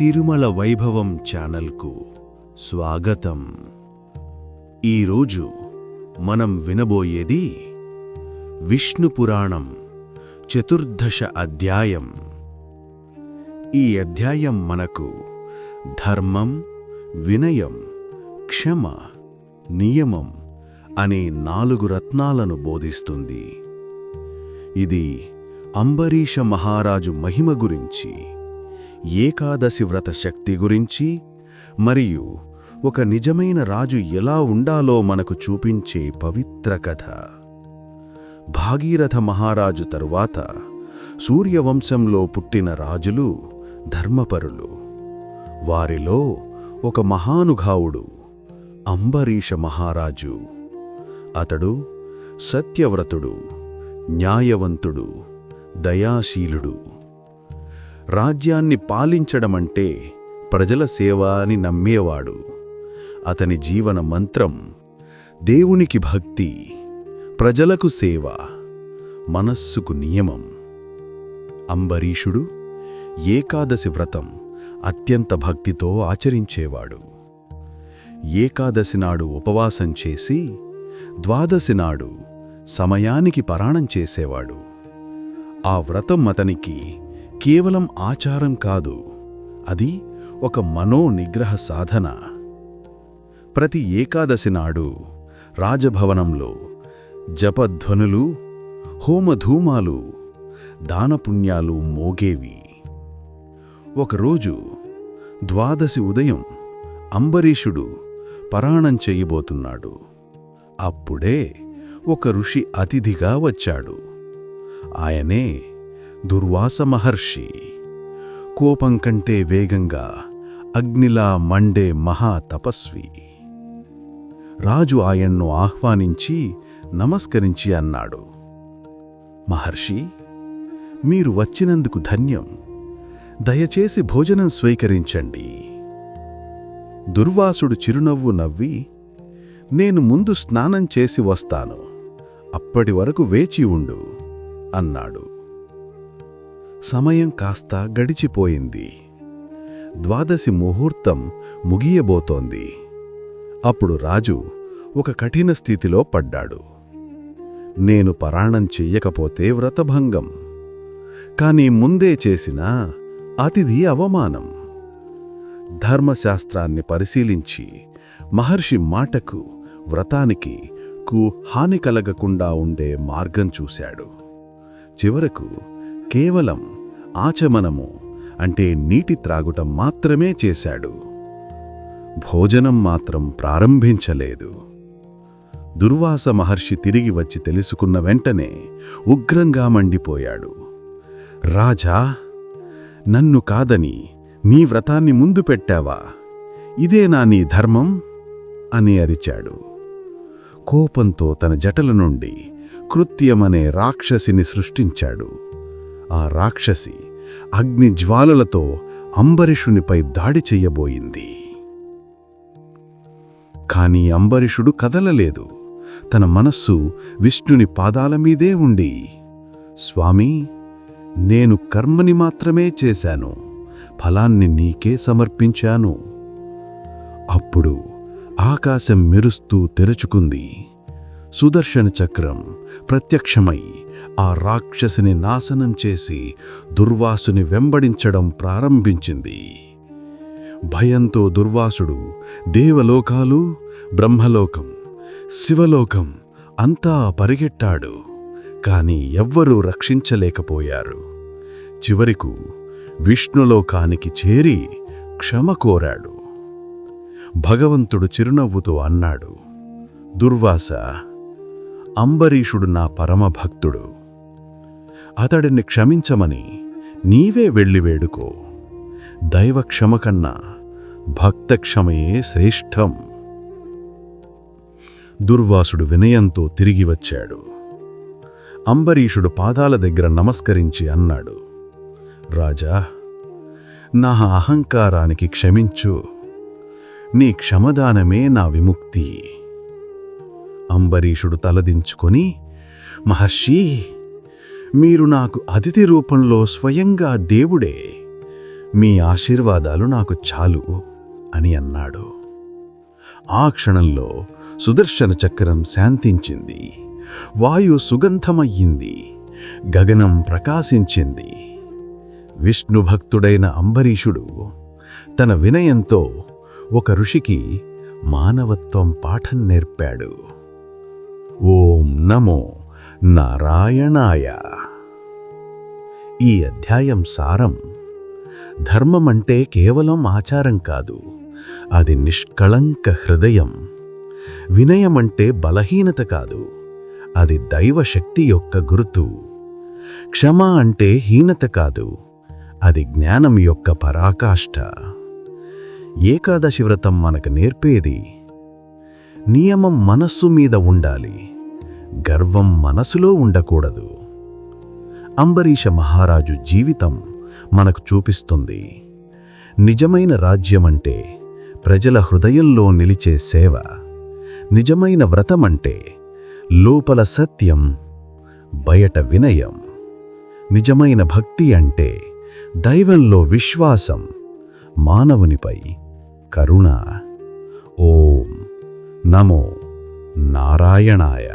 తిరుమల వైభవం ఛానల్కు స్వాగతం. ఈరోజు మనం వినబోయేది విష్ణు పురాణం చతుర్దశ అధ్యాయం. ఈ అధ్యాయం మనకు ధర్మం వినయం క్షమ నియమం అనే నాలుగు రత్నాలను బోధిస్తుంది. ఇది అంబరీష మహారాజు మహిమ గురించి ఏకాదశి వ్రత శక్తి గురించి మరియు ఒక నిజమైన రాజు ఎలా ఉండాలో మనకు చూపించే పవిత్ర కథ. భాగీరథ మహారాజు తరువాత సూర్యవంశంలో పుట్టిన రాజులు ధర్మపరులు. వారిలో ఒక మహానుభావుడు అంబరీష మహారాజు. అతడు సత్యవ్రతుడు న్యాయవంతుడు దయాశీలుడు. రాజ్యాన్ని పాలించడమంటే ప్రజల సేవ అని నమ్మేవాడు. అతని జీవన మంత్రం దేవునికి భక్తి ప్రజలకు సేవ మనస్సుకు నియమం. అంబరీషుడు ఏకాదశి వ్రతం అత్యంత భక్తితో ఆచరించేవాడు. ఏకాదశి నాడు ఉపవాసం చేసి ద్వాదశి నాడు సమయానికి పరాణం చేసేవాడు. ఆ వ్రతం అతనికి కేవలం ఆచారం కాదు అది ఒక మనోనిగ్రహ సాధన. ప్రతి ఏకాదశి నాడు రాజభవనంలో జపధ్వనులు హోమధూమాలు దానపుణ్యాలు మోగేవి. ఒకరోజు ద్వాదశి ఉదయం అంబరీషుడు పరాణం చెయ్యబోతున్నాడు అప్పుడే ఒక ఋషి అతిథిగా వచ్చాడు. ఆయనే దుర్వాస మహర్షి. కోపం కంటే వేగంగా అగ్నిలా మండే మహా తపస్వి. రాజు ఆయన్ను ఆహ్వానించి నమస్కరించి అన్నాడు. మహర్షి మీరు వచ్చినందుకు ధన్యం. దయచేసి భోజనం స్వీకరించండి. దుర్వాసుడు చిరునవ్వు నవ్వి నేను ముందు స్నానం చేసి వస్తాను. అప్పటి వరకు వేచి ఉండు అన్నాడు. సమయం కాస్త గడిచిపోయింది. ద్వాదశి ముహూర్తం ముగియబోతోంది. అప్పుడు రాజు ఒక కఠిన స్థితిలో పడ్డాడు. నేను పరాణం చెయ్యకపోతే వ్రతభంగం. కాని ముందే చేసిన అతిథి అవమానం. ధర్మశాస్త్రాన్ని పరిశీలించి మహర్షి మాటకు వ్రతానికి కు హాని కలగకుండా ఉండే మార్గం చూశాడు. చివరకు కేవలం ఆచమనము అంటే నీటి త్రాగుటం మాత్రమే చేశాడు. భోజనం మాత్రం ప్రారంభించలేదు. దుర్వాస మహర్షి తిరిగి వచ్చి తెలుసుకున్న వెంటనే ఉగ్రంగా మండిపోయాడు. రాజా నన్ను కాదని నీ వ్రతాన్ని ముందు పెట్టావా? ఇదేనా నీ ధర్మం? అని అరిచాడు. కోపంతో తన జటల నుండి కృత్యమనే రాక్షసిని సృష్టించాడు. ఆ రాక్షసి అగ్ని జ్వాలలతో అంబరీషునిపై దాడి చెయ్యబోయింది. కాని అంబరీషుడు కదలలేదు. తన మనస్సు విష్ణుని పాదాల మీదే ఉండి స్వామి నేను కర్మని మాత్రమే చేశాను. ఫలాన్ని నీకే సమర్పించాను. అప్పుడు ఆకాశం మెరుస్తూ తెరుచుకుంది. సుదర్శన చక్రం ప్రత్యక్షమై ఆ రాక్షసిని నాశనం చేసి దుర్వాసుని వెంబడించడం ప్రారంభించింది. భయంతో దుర్వాసుడు దేవలోకాలు బ్రహ్మలోకం శివలోకం అంతా పరిగెట్టాడు. కాని ఎవ్వరూ రక్షించలేకపోయారు. చివరికు విష్ణులోకానికి చేరి క్షమ కోరాడు. భగవంతుడు చిరునవ్వుతో అన్నాడు దుర్వాస అంబరీషుడు నా పరమభక్తుడు. అతడిని క్షమించమని నీవే వెళ్ళి వేడుకో. దైవక్షమ కన్నా భక్తక్షమయే శ్రేష్టం. దుర్వాసుడు వినయంతో తిరిగి వచ్చాడు. అంబరీషుడు పాదాల దగ్గర నమస్కరించి అన్నాడు రాజా నా అహంకారానికి క్షమించు. నీ క్షమదానమే నా విముక్తి. అంబరీషుడు తలదించుకొని మహర్షీ మీరు నాకు అతిథి రూపంలో స్వయంగా దేవుడే. మీ ఆశీర్వాదాలు నాకు చాలు అని అన్నాడు. ఆ క్షణంలో సుదర్శన చక్రం శాంతించింది. వాయు సుగంధమయ్యింది. గగనం ప్రకాశించింది. విష్ణు భక్తుడైన అంబరీషుడు తన వినయంతో ఒక ఋషికి మానవత్వం పాఠం నేర్పాడు. ఓం నమో నారాయణాయ. ఈ అధ్యాయం సారం. ధర్మం అంటే కేవలం ఆచారం కాదు అది నిష్కళంక హృదయం. వినయం అంటే బలహీనత కాదు అది దైవశక్తి యొక్క గుర్తు. క్షమ అంటే హీనత కాదు అది జ్ఞానం యొక్క పరాకాష్ఠ ఏకాదశి వ్రతం మనకు నేర్పేది నియమం మనస్సు మీద ఉండాలి గర్వం మనసులో ఉండకూడదు. అంబరీష మహారాజు జీవితం మనకు చూపిస్తుంది. నిజమైన రాజ్యమంటే ప్రజల హృదయంలో నిలిచే సేవ. నిజమైన వ్రతమంటే లోపల సత్యం బయట వినయం. నిజమైన భక్తి అంటే దైవంలో విశ్వాసం మానవునిపై కరుణ. ఓం నమో నారాయణాయ.